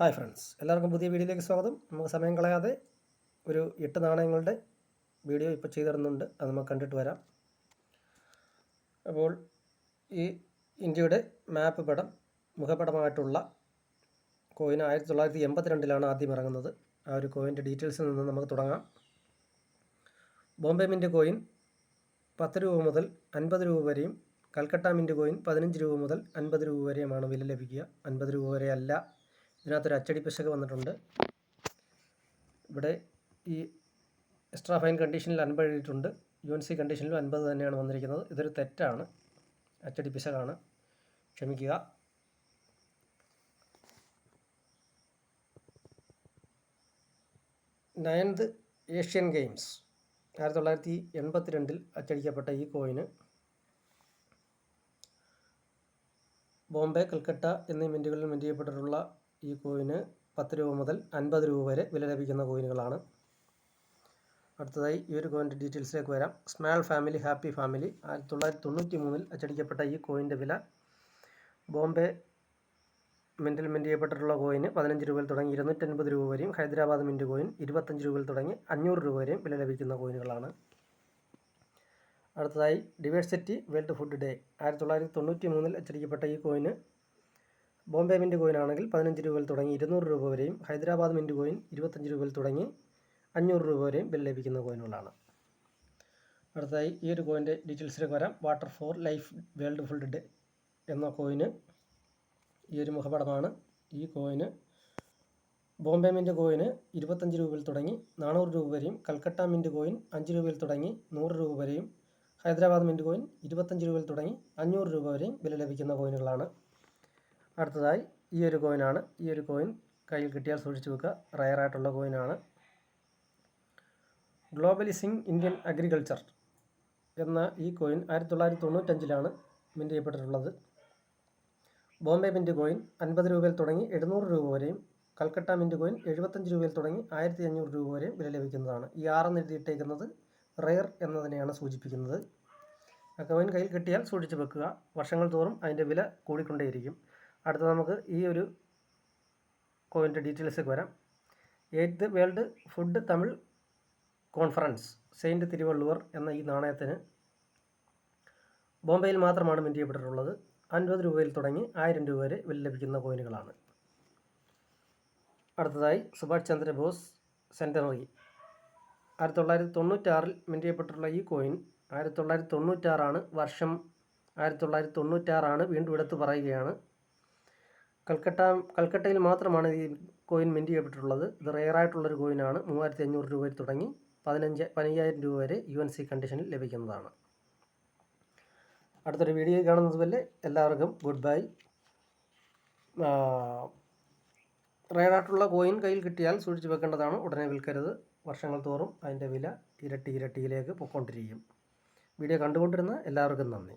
Hi friends. എല്ലാവർക്കും പുതിയ വീഡിയോയിലേക്ക് സ്വാഗതം. നമുക്ക് സമയം കളയാതെ ഒരു എട്ട് നാണയങ്ങളുടെ വീഡിയോ ഇപ്പോൾ ചെയ്തിടുന്നുണ്ട് അത് നമുക്ക് കണ്ടിട്ട് വരാം. അപ്പോൾ ഈ ഇന്ത്യയുടെ മാപ്പ് പടം മുഖപടമായിട്ടുള്ള കോയിൻ ആയിരത്തി തൊള്ളായിരത്തി എൺപത്തിരണ്ടിലാണ് ആദ്യം ഇറങ്ങുന്നത്. ആ ഒരു കോയിന്റെ ഡീറ്റെയിൽസിൽ നിന്ന് നമുക്ക് തുടങ്ങാം. ബോംബെ മിന്റ് കോയിൻ പത്ത് രൂപ മുതൽ അൻപത് രൂപ വരെയും കൽക്കട്ട മിന്റ് കോയിൻ പതിനഞ്ച് രൂപ മുതൽ അൻപത് രൂപ വരെയുമാണ് വില ലഭിക്കുക. അൻപത് രൂപ വരെ അല്ല ഇതിനകത്തൊരു അച്ചടി പിശക് വന്നിട്ടുണ്ട്. ഇവിടെ ഈ എക്സ്ട്രാ ഫൈൻ കണ്ടീഷനിൽ അൻപത് എഴുതിയിട്ടുണ്ട് യു എൻ സി കണ്ടീഷനിലും അൻപത് തന്നെയാണ് വന്നിരിക്കുന്നത്. ഇതൊരു തെറ്റാണ്. അച്ചടി പിശകാണ്. ക്ഷമിക്കുക. Ninth Asian games. ആയിരത്തി തൊള്ളായിരത്തി എൺപത്തിരണ്ടിൽ അച്ചടിക്കപ്പെട്ട ഈ കോയിന് ബോംബെ കൽക്കട്ട എന്നീ മിന്റുകളിൽ മിന്റ് ചെയ്യപ്പെട്ടിട്ടുള്ള ഈ കോയിന് പത്ത് രൂപ മുതൽ അൻപത് രൂപ വരെ വില ലഭിക്കുന്ന കോയിനുകളാണ് അടുത്തതായി ഈ ഒരു കോയിന്റെ ഡീറ്റെയിൽസിലേക്ക് വരാം. സ്മാൾ ഫാമിലി ഹാപ്പി ഫാമിലി ആയിരത്തി തൊള്ളായിരത്തി തൊണ്ണൂറ്റി മൂന്നിൽ അച്ചടിക്കപ്പെട്ട ഈ കോയിന്റെ വില ബോംബെ മിന്റിൽ മിന്റ് ചെയ്യപ്പെട്ടിട്ടുള്ള കോയിന് പതിനഞ്ച് രൂപയിൽ തുടങ്ങി ഇരുന്നൂറ്റൻപത് രൂപ വരെയും ഹൈദരാബാദ് മിന്റ് കോയിൻ ഇരുപത്തഞ്ച് രൂപയിൽ തുടങ്ങി അഞ്ഞൂറ് രൂപ വരെയും വില ലഭിക്കുന്ന കോയിനുകളാണ് അടുത്തതായി ഡിവേഴ്സിറ്റി വേൾഡ് ഫുഡ് ഡേ ആയിരത്തി തൊള്ളായിരത്തി തൊണ്ണൂറ്റി മൂന്നിൽ അച്ചടിക്കപ്പെട്ട ഈ കോയിന് ബോംബെ മിന്റ് കോയിൻ ആണെങ്കിൽ പതിനഞ്ച് രൂപയിൽ തുടങ്ങി ഇരുന്നൂറ് രൂപ വരെയും ഹൈദരാബാദ് മിന്റ് കോയിൻ ഇരുപത്തഞ്ച് രൂപയിൽ തുടങ്ങി അഞ്ഞൂറ് രൂപ വരെയും വില ലഭിക്കുന്ന കോയിനുകളാണ്. അടുത്തതായി ഈ ഒരു കോയിന്റെ ഡീറ്റെയിൽസിലേക്ക് വരാം. Water for life world food day എന്ന കോയിന് ഈ ഒരു മുഖപടമാണ്. ഈ കോയിന് ബോംബെ മിന്റ് കോയിന് ഇരുപത്തഞ്ച് രൂപയിൽ തുടങ്ങി നാനൂറ് രൂപ വരെയും കൽക്കട്ട മിന്റ് കോയിൻ അഞ്ച് രൂപയിൽ തുടങ്ങി നൂറ് രൂപ വരെയും ഹൈദരാബാദ് മിന്റ് കോയിൻ ഇരുപത്തഞ്ച് രൂപയിൽ തുടങ്ങി അഞ്ഞൂറ് രൂപ വരെയും വില ലഭിക്കുന്ന കോയിനുകളാണ്. അടുത്തതായി ഈ ഒരു കോയിനാണ്. ഈ ഒരു കോയിൻ കയ്യിൽ കിട്ടിയാൽ സൂക്ഷിച്ചു വെക്കുക. റയറായിട്ടുള്ള കോയിനാണ്. ഗ്ലോബലിസിംഗ് ഇന്ത്യൻ അഗ്രികൾച്ചർ എന്ന ഈ കോയിൻ ആയിരത്തി തൊള്ളായിരത്തി തൊണ്ണൂറ്റഞ്ചിലാണ് മിന്റ് ചെയ്യപ്പെട്ടിട്ടുള്ളത്. ബോംബെ മിന്റ് കോയിൻ അൻപത് രൂപയിൽ തുടങ്ങി എഴുന്നൂറ് രൂപ വരെയും കൽക്കട്ട മിന്റ് കോയിൻ എഴുപത്തഞ്ച് രൂപയിൽ തുടങ്ങി ആയിരത്തി അഞ്ഞൂറ് രൂപ വരെയും വില ലഭിക്കുന്നതാണ്. ഈ ആറെന്ന് എഴുതിയിട്ടേക്കുന്നത് റെയർ എന്നതിനെയാണ് സൂചിപ്പിക്കുന്നത്. ആ കോയിൻ കയ്യിൽ കിട്ടിയാൽ സൂക്ഷിച്ചു വെക്കുക. വർഷങ്ങൾ തോറും അതിന്റെ വില കൂടിക്കൊണ്ടേയിരിക്കും. അടുത്ത നമുക്ക് ഈ ഒരു കോയിന്റെ ഡീറ്റെയിൽസൊക്കെ വരാം. Eighth world food Tamil conference saint Thiruvalluvar എന്ന ഈ നാണയത്തിന് ബോംബെയിൽ മാത്രമാണ് മിന്റ് ചെയ്യപ്പെട്ടിട്ടുള്ളത് അൻപത് രൂപയിൽ തുടങ്ങി ആയിരം രൂപ വരെ വില ലഭിക്കുന്ന കോയിനുകളാണ് അടുത്തതായി സുഭാഷ് ചന്ദ്രബോസ് സെന്റനറി ആയിരത്തി തൊള്ളായിരത്തി തൊണ്ണൂറ്റാറിൽ മിന്റ് ചെയ്യപ്പെട്ടിട്ടുള്ള ഈ കോയിൻ ആയിരത്തി തൊള്ളായിരത്തി തൊണ്ണൂറ്റാറാണ് വർഷം ആയിരത്തി തൊള്ളായിരത്തി തൊണ്ണൂറ്റാറാണ് വീണ്ടും എടുത്ത് പറയുകയാണ്. കൽക്കട്ട കൽക്കട്ടയിൽ മാത്രമാണ് ഈ കോയിൻ മിന്റ് ചെയ്യപ്പെട്ടിട്ടുള്ളത്. ഇത് റെയറായിട്ടുള്ളൊരു കോയിനാണ് മൂവായിരത്തി അഞ്ഞൂറ് രൂപയിൽ തുടങ്ങി പതിനഞ്ച് പതിനയ്യായിരം രൂപ വരെ യു എൻ സി കണ്ടീഷനിൽ ലഭിക്കുന്നതാണ്. അടുത്തൊരു വീഡിയോ കാണുന്നത് എല്ലാവർക്കും ഗുഡ് ബൈ റെയറായിട്ടുള്ള കോയിൻ കയ്യിൽ കിട്ടിയാൽ സൂക്ഷിച്ച് വെക്കേണ്ടതാണ്. ഉടനെ വിൽക്കരുത്. വർഷങ്ങൾ തോറും അതിന്റെ വില ഇരട്ടി ഇരട്ടിയിലേക്ക് പൊക്കോണ്ടിരിക്കും. വീഡിയോ കണ്ടുകൊണ്ടിരുന്ന എല്ലാവർക്കും നന്ദി.